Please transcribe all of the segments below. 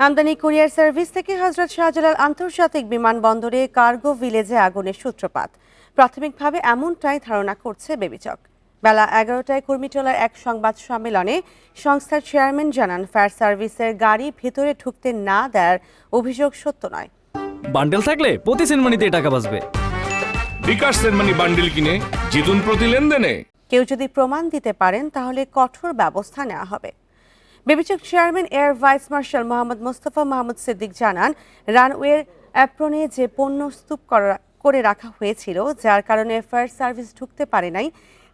আমদানি courier service থেকে হজরত শাহজালাল আন্তর্জাতিক বিমানবন্দরে কার্গো ভিলেজে আগুনের সূত্রপাত। প্রাথমিকভাবে এমনটাই ধারণা করছে বেবিচক। বেলা এগারোটায় কুর্মিটোলার এক সংবাদ সম্মেলনে সংস্থার চেয়ারম্যান জানান ফায়ার সার্ভিসের গাড়ি ভেতরে ঢুকতে না দেওয়ার অভিযোগ সত্য নয়। বান্ডেল থাকলে প্রতি সেনমানিতে টাকা বাঁচবে। বিকাশ সেনমানি বান্ডিল কিনে জিতুন প্রতি লেনদেনে। কেউ যদি প্রমাণ দিতে পারেন তাহলে কঠোর ব্যবস্থা নেওয়া হবে। বিবেচক chairman, air vice marshal Mohammad Mostafa Mahmud Siddique জানান, রানওয়ের অ্যাপ্রনে যে পণ্য স্তূপ করা, করে রাখা হয়েছিল, যার কারণে ফায়ার সার্ভিস ঢুকতে পারে নাই,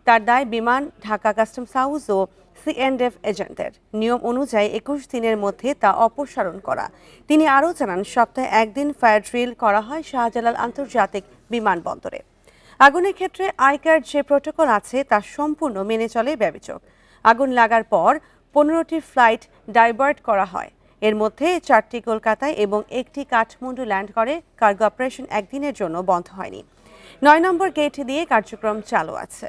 তার দায় বিমান, ঢাকা কাস্টমস হাউস ও সিএনডএফ এজেন্টদের। নিয়ম অনুযায়ী একুশ দিনের মধ্যে তা অপসারণ করা। তিনি আরও জানান, সপ্তাহে একদিন ফায়ার ড্রিল করা হয় শাহজালাল আন্তর্জাতিক বিমানবন্দরে। আগুনের ক্ষেত্রে আইকার যে প্রোটোকল আছে, তা সম্পূর্ণ মেনে চলে ব্যবিচক। আগুন লাগার পর পনেরোটি ফ্লাইট ডাইভার্ট করা হয়। এর মধ্যে চারটি কলকাতায় এবং একটি কাঠমান্ডু ল্যান্ড করে। কার্গো অপারেশন একদিনের জন্য বন্ধ হয়নি। নয় নম্বর গেট দিয়ে কার্যক্রম চালু আছে।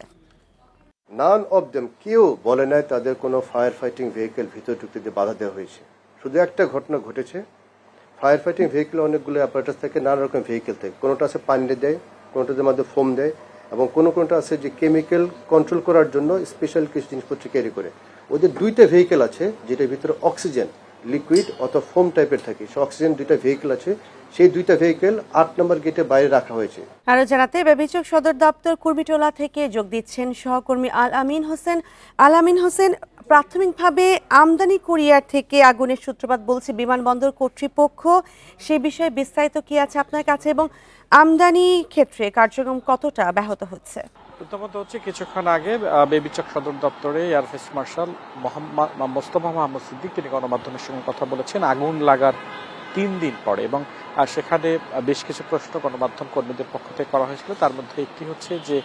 নান অব দেম কেউ বলে নাই তাদের কোনো ফায়ার ফাইটিং ভেহিকেল ভিতরে ঢুকতে বাধা দেওয়া হয়েছে। শুধু একটা ঘটনা ঘটেছে। ফায়ার ফাইটিং ভেহিকেল অনেকগুলো অ্যাপারেটাস থেকে, নানা রকম ভেহিকেল থেকে। কোনোটা আছে পানি দেয় কোনোটাতে মধ্যে ফোম দেয় এবং কোনো কোনোটা আছে যে কেমিক্যাল কন্ট্রোল করার জন্য স্পেশাল কিছু জিনিসপত্র ক্যারি করে। ওদের দুইটা ভেহিকেল আছে, যেটার ভিতরে অক্সিজেন লিকুইড অথবা ফোম টাইপের থাকে। সে অক্সিজেন দুইটা ভেহিকেল আছে। সেই দুইটা ভেহিকেল আট নম্বর গেটে বাইরে রাখা হয়েছে। আরও জানাতে বেবিচক সদর দপ্তর কুর্মিটোলা থেকে যোগ দিচ্ছেন সহকর্মী আল আমিন হোসেন। আল আমিন হোসেন প্রাথমিকভাবে আমদানি কুরিয়ার থেকে আগুনের সূত্রপাত বলছে বিমানবন্দর কর্তৃপক্ষ। সে বিষয়ে বিস্তারিত কি আছে আপনার কাছে এবং আমদানি ক্ষেত্রে কার্যক্রম কতটা ব্যাহত হচ্ছে? প্রথমত হচ্ছে কিছুক্ষণ আগে বেবিচক সদর দপ্তরে air vice marshal Mostafa Mohammad Siddique তিনি গণমাধ্যমের সঙ্গে কথা বলেছেন, আগুন লাগার তিন দিন পরে এবং সেখানে বেশ কিছু প্রশ্ন গণমাধ্যম কর্মীদের পক্ষ থেকে করা হয়েছিল। তার মধ্যে একটি হচ্ছে যে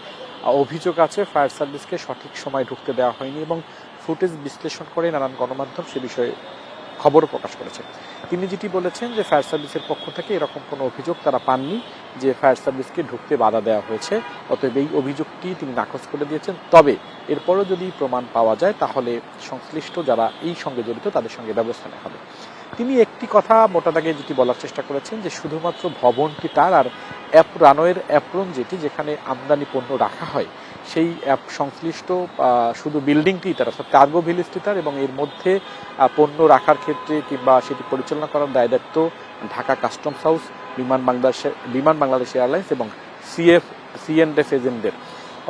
অভিযোগ আছে, ফায়ার সার্ভিসকে সঠিক সময় ঢুকতে দেওয়া হয়নি এবং ফুটেজ বিশ্লেষণ করে নানান গণমাধ্যম সে বিষয়ে খবরও প্রকাশ করেছে। তিনি যেটি বলেছেন যে ফায়ার সার্ভিসের পক্ষ থেকে এরকম কোনো অভিযোগ তারা পাননি যে ফায়ার সার্ভিসকে ঢুকতে বাধা দেওয়া হয়েছে, অতএব এই অভিযোগটি তিনি নাকচ করে দিয়েছেন। তবে এরপরও যদি প্রমাণ পাওয়া যায়, তাহলে সংশ্লিষ্ট যারা এই সঙ্গে জড়িত তাদের সঙ্গে ব্যবস্থা নেওয়া হবে। তিনি একটি কথা মোটা দাগে যেটি বলার চেষ্টা করেছেন যে শুধুমাত্র ভবনটি তার আর অ্যাপ রানওয়ের অ্যাপ্রন যেটি, যেখানে আমদানি পণ্য রাখা হয় সেই অ্যাপ সংশ্লিষ্ট শুধু বিল্ডিংটি তার, অর্থাৎ কার্গো ভিলেজটি তার এবং এর মধ্যে পণ্য রাখার ক্ষেত্রে কিংবা সেটি পরিচালনা করার দায় দায়িত্ব Dhaka customs house, Biman Bangladesh Biman Bangladesh airlines এবং সিএফ সিএনএফ এজেন্টদের।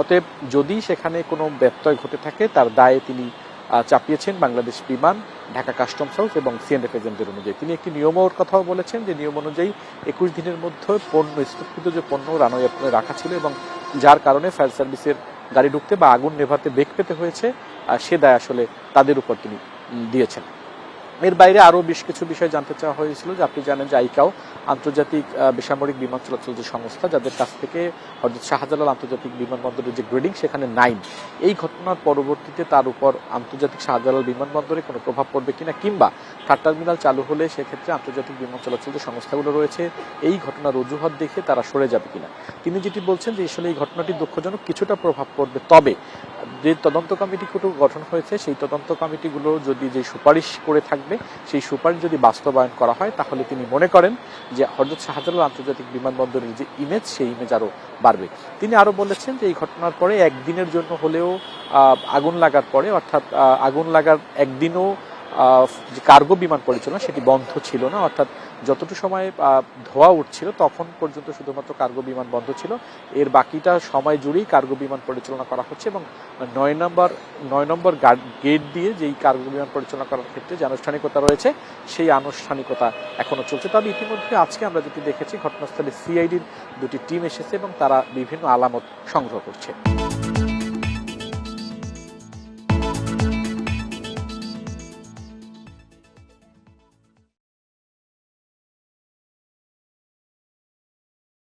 অতএব যদি সেখানে কোনো ব্যত্যয় ঘটে থাকে, তার দায়ে তিনি চাপিয়েছেন বাংলাদেশ বিমান। ঢাকা কাস্টমস হাউস এবং সিএনএফ এজেন্টের অনুযায়ী। তিনি একটি নিয়মের কথাও বলেছেন যে নিয়ম অনুযায়ী একুশ দিনের মধ্যে পণ্য স্তূপকৃত যে পণ্য রানওয়ে রাখা ছিল এবং যার কারণে ফায়ার সার্ভিসের গাড়ি ঢুকতে বা আগুন নেভাতে বেগ পেতে হয়েছে সে দায় আসলে তাদের উপর তিনি দিয়েছেন। এর বাইরে আরও বেশ কিছু বিষয় জানতে চাওয়া হয়েছিল যে আপনি জানেন যে আইকাও আন্তর্জাতিক বেসামরিক বিমান চলাচল যে সংস্থা, যাদের কাছ থেকে হজরত শাহজালাল আন্তর্জাতিক বিমানবন্দরের যে গ্রেডিং সেখানে নাইন। এই ঘটনার পরবর্তীতে তার উপর আন্তর্জাতিক শাহজালাল বিমানবন্দরে কোনো প্রভাব পড়বে কিনা কিংবা থার্ড টার্মিনাল চালু হলে সেক্ষেত্রে আন্তর্জাতিক বিমান চলাচল যে সংস্থাগুলো রয়েছে, এই ঘটনার অজুহাত দেখে তারা সরে যাবে কিনা? তিনি যেটি বলছেন যে আসলে এই ঘটনাটি দুঃখজনক, কিছুটা প্রভাব পড়বে। তবে যে তদন্ত কমিটিগুলো গঠন হয়েছে, সেই তদন্ত কমিটিগুলো যদি যে সুপারিশ করে থাকবে, সেই সুপারিশ যদি বাস্তবায়ন করা হয়, তাহলে তিনি মনে করেন যে হজরত শাহজালাল আন্তর্জাতিক বিমানবন্দরের যে ইমেজ সেই ইমেজ আরও বাড়বে। তিনি আরও বলেছেন যে এই ঘটনার পরে একদিনের জন্য হলেও আগুন লাগার পরে, অর্থাৎ আগুন লাগার একদিনও যে কার্গো বিমান পরিচালনা, সেটি বন্ধ ছিল না। অর্থাৎ যতটুকু সময় ধোয়া উঠছিল, তখন পর্যন্ত শুধুমাত্র কার্গো বিমান বন্ধ ছিল। এর বাকিটা সময় জুড়েই কার্গো বিমান পরিচালনা করা হচ্ছে এবং নয় নম্বর নয় নম্বর গেট দিয়ে যেই কার্গো বিমান পরিচালনা করার ক্ষেত্রে যে আনুষ্ঠানিকতা রয়েছে, সেই আনুষ্ঠানিকতা এখনও চলছে। তবে ইতিমধ্যে আজকে আমরা যেটি দেখেছি, ঘটনাস্থলে সিআইডির দুটি টিম এসেছে এবং তারা বিভিন্ন আলামত সংগ্রহ করছে।